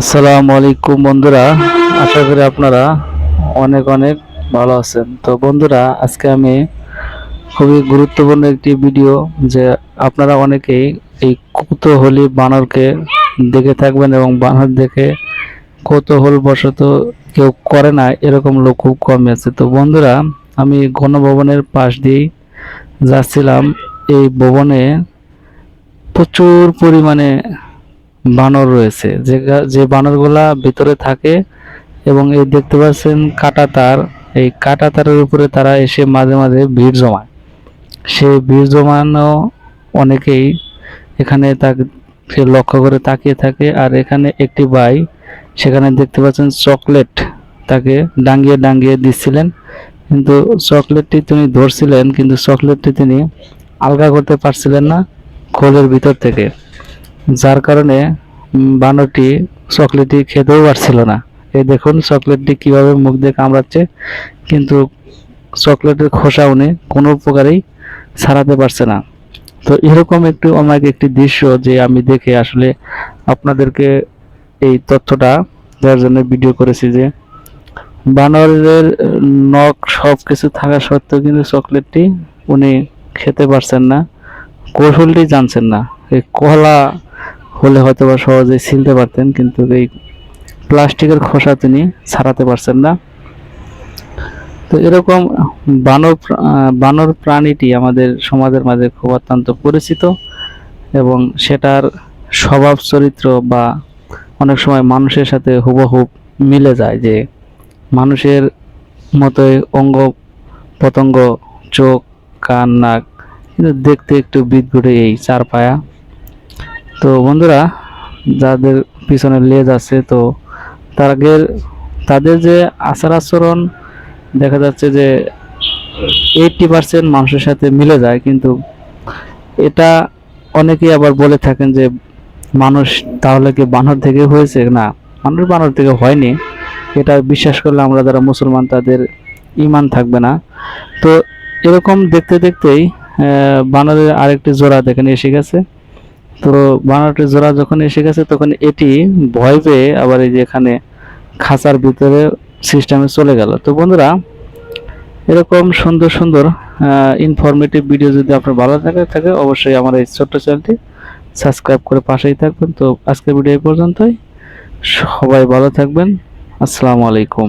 আসসালামু আলাইকুম বন্ধুরা, আশা করি আপনারা অনেক অনেক ভালো আছেন। তো বন্ধুরা, আজকে আমি খুবই গুরুত্বপূর্ণ একটি ভিডিও যে আপনারা অনেকেই এই কৌতূহলী বানরকে দেখে থাকবেন এবং বানর দেখে কৌতূহল বশত কেউ করে না, এরকম লোক খুব কমই আছে। তো বন্ধুরা, আমি গণভবনের পাশ দিয়েই যাচ্ছিলাম। এই ভবনে প্রচুর পরিমাণে বানর রয়েছে। যে যে বানরগুলা ভিতরে থাকে এবং এই দেখতে পাচ্ছেন কাটা তার এই কাটা তারের উপরে তারা এসে মাঝে মাঝে ভিড় জমায়। সেই ভিড় জমানো অনেকেই এখানে তাকে লক্ষ্য করে তাকিয়ে থাকে আর এখানে একটি ভাই সেখানে দেখতে পাচ্ছেন চকলেট তাকে ডাঙ্গিয়ে ডাঙ্গিয়ে দিচ্ছিলেন। কিন্তু চকলেটটি তিনি ধরছিলেন, কিন্তু চকলেটটি তিনি আলগা করতে পারছিলেন না খোলের ভিতর থেকে। যার কারণে বানরটি চকলেটটি খেতেও পারছিল না। এই দেখুন চকলেটটি কীভাবে মুখ দিয়ে কামড়াচ্ছে, কিন্তু চকলেটের খোসা উনি কোনো প্রকারেই ছাড়াতে পারছে না। তো এরকম একটু আমার একটি দৃশ্য যে আমি দেখে আসলে আপনাদেরকে এই তথ্যটা দেওয়ার জন্য ভিডিও করেছি যে, বানরের নখ সব কিছু থাকা সত্ত্বেও কিন্তু চকলেটটি উনি খেতে পারছেন না, কৌশলটি জানছেন না। এই কলা হলে হয়তো বা সহজেই ছিলতে পারতেন, কিন্তু এই প্লাস্টিকের খোসা তিনি ছাড়াতে পারছেন না। তো এরকম বানর বানর প্রাণীটি আমাদের সমাজের মাঝে খুব অত্যন্ত পরিচিত এবং সেটার স্বভাব চরিত্র বা অনেক সময় মানুষের সাথে হুবহুব মিলে যায় যে মানুষের মতোই অঙ্গ পতঙ্গ চোখ, কান, নাক, কিন্তু দেখতে একটু বিদঘুটে এই চার পায়া। তো বন্ধুরা, যাদের পিছনে লেজ আছে, তো তাদের তাদের যে আচার আচরণ দেখা যাচ্ছে যে এইটটি পার্সেন্ট মানুষের সাথে মিলে যায়, কিন্তু এটা অনেকেই আবার বলে থাকেন যে মানুষ তাহলে কি বানর থেকে হয়েছে? না, মানুষ বানর থেকে হয়নি। এটা বিশ্বাস করলে আমরা যারা মুসলমান, তাদের ইমান থাকবে না। তো এরকম দেখতে দেখতেই বানরের আরেকটি জোড়া দেখেন, এসে গেছে। তো বানরটির জোড়া যখন এসে গেছে, তখন এটি ভয় পেয়ে আবার এই যে এখানে খাঁচার ভিতরে সিস্টেমে চলে গেল। তো বন্ধুরা, এরকম সুন্দর সুন্দর ইনফরমেটিভ ভিডিও যদি আপনার ভালো থাকে থাকে অবশ্যই আমার এই ছোট্ট চ্যানেলটি সাবস্ক্রাইব করে পাশেই থাকবেন। তো আজকের ভিডিও এই পর্যন্তই। সবাই ভালো থাকবেন। আসসালামু আলাইকুম।